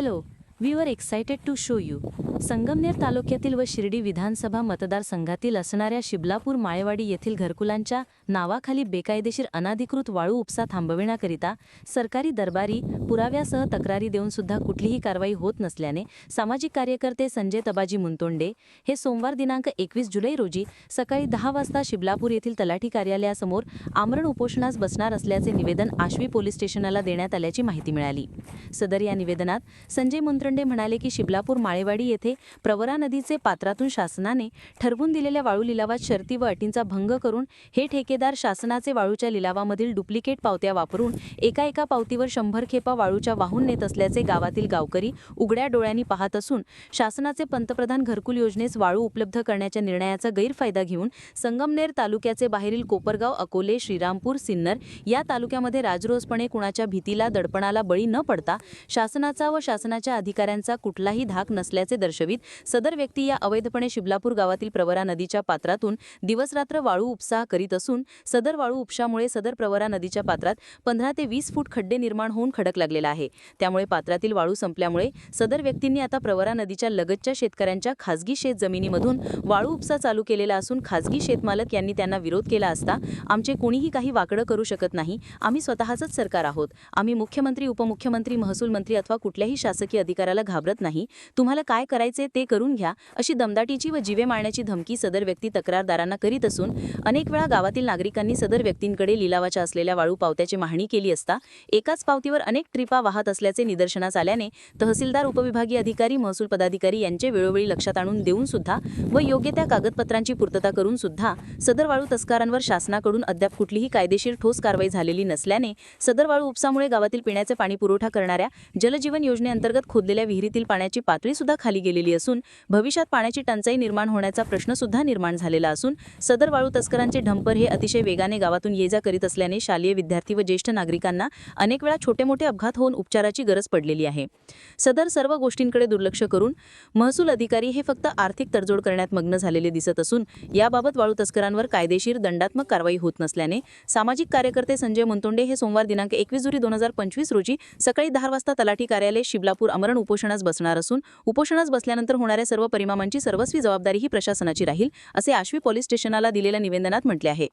गेलो. We were excited to show you Sangamner तालुक्यातील व शिर्डी विधानसभा मतदारसंघातील असणाऱ्या शिबलापूर माळेवाडी येथील घरकुलांच्या नावाखाली बेकायदेशीर अनाधिकृत वाळू उपसा थांबविण्याकरिता सरकारी दरबारी पुराव्यासह तक्रारी देऊन सुद्धा कुठलीही कारवाई होत नसल्याने सामाजिक कार्यकर्ते संजय तबाजी मुंतोंडे हे सोमवार दिनांक एकवीस जुलै रोजी सकाळी दहा वाजता शिबलापूर येथील तलाठी कार्यालयासमोर आमरण उपोषणास बसणार असल्याचे निवेदन आश्वी पोलीस स्टेशनला देण्यात आल्याची माहिती मिळाली. सदर या निवेदनात संजय मुंत्रंडे म्हणाले की शिबलापूर माळेवाडी येथे प्रवरा नदीचे पात्रातून शासनाने ठरवून दिलेल्या वाळू लिलावात शर्ती व अटींचा भंग करून हे ठेकेदार शासनाचे वाळूच्या लिलावामधील डुप्लिकेट पावत्या वापरून एका एका पावतीवर शंभर खेपा वाळूच्या वाहून नेत असल्याचे गावातील गावकरी उघड्या डोळ्यांनी पाहत असून शासनाचे पंतप्रधान घरकुल योजनेस वाळू उपलब्ध करण्याच्या निर्णयाचा गैरफायदा घेऊन संगमनेर तालुक्याचे बाहेरील कोपरगाव अकोले श्रीरामपूर सिन्नर या तालुक्यामध्ये राजरोसपणे कुणाच्या भीतीला दडपणाला बळी न पडता शासनाचा व शासनाच्या अधिकाऱ्यांचा कुठलाही धाक नसल्याचे दर्शवित सदर व्यक्ती या अवैधपणे शिबलापूर गावातील प्रवरा नदीच्या पात्रातून दिवसरात्र वाळू उपसा करीत असून सदर वाळू उपशामुळे सदर प्रवरा नदीच्या पात्रात पंधरा ते वीस फूट खड्डे निर्माण होऊन खडक लागलेला आहे. त्यामुळे पात्रातील वाळू संपल्यामुळे सदर व्यक्तींनी आता प्रवरा नदीच्या लगतच्या शेतकऱ्यांच्या खासगी शेत जमिनीमधून वाळू उपसा चालू केलेला असून खासगी शेतमालक यांनी त्यांना विरोध केला असता आमचे कोणीही काही वाकडं करू शकत नाही. आम्ही स्वतःच सरकार आहोत. आम्ही मुख्यमंत्री उपमुख्यमंत्री महसूल मंत्री अथवा कुठल्याही शासकीय करायला घाबरत नाही. तुम्हाला काय करायचे ते करून घ्या. अशी दमदाटीची व जीवे मारण्याची धमकी सदर व्यक्ती तक्रारदारांना करीत असून अनेक वेळा गावातील नागरिकांनी सदर व्यक्तींकडे लिलावाच्या असलेल्या वाळू पावत्याची मागणी केली असता एकाच पावतीवर अनेक ट्रिपा वाहत असल्याचे निदर्शनास आल्याने तहसीलदार उपविभागीय अधिकारी महसूल पदाधिकारी यांचे वेळोवेळी लक्षात आणून देऊन सुद्धा व योग्य त्या कागदपत्रांची पूर्तता करून सुद्धा सदर वाळू तस्करांवर शासनाकडून अद्याप कुठलीही कायदेशीर ठोस कारवाई झालेली नसल्याने सदर वाळू उपसामुळे गावातील पिण्याचे पाणी पुरवठा करणाऱ्या जलजीवन योजनेअंतर्गत खोदलेल्या विहिरीतील पाण्याची पातळी सुद्धा खाली गेलेली असून भविष्यात पाण्याची टंचाई निर्माण होण्याचा प्रश्न सुद्धा निर्माण झालेला असून सदर वाळू तस्करांचे ढंपर हे अतिशय वेगाने गावातून ये जा करीत असल्याने शालेय विद्यार्थी व ज्येष्ठ नागरिकांना अनेक वेळा छोटे मोठे अपघात होऊन उपचाराची गरज पडलेली आहे. सदर सर्व गोष्टींकडे दुर्लक्ष करून महसूल अधिकारी हे फक्त आर्थिक तडजोड करण्यात मग्न झालेले दिसत असून याबाबत वाळू तस्करांवर कायदेशीर दंडात्मक कारवाई होत नसल्याने सामाजिक कार्यकर्ते संजय मुंतोंडे हे सोमवार दिनांक एकवीस जुलै दोन हजार पंचवीस रोजी सकाळी दहा वाजता तलाठी कार्यालय शिबलापूर अमरण उपोषणास बसणार असून उपोषणास बसल्यानंतर होणाऱ्या सर्व परिणामांची सर्वस्वी जबाबदारी ही प्रशासनाची राहील असे आश्वी पोलीस स्टेशनाला दिलेल्या निवेदनात म्हटले आहे.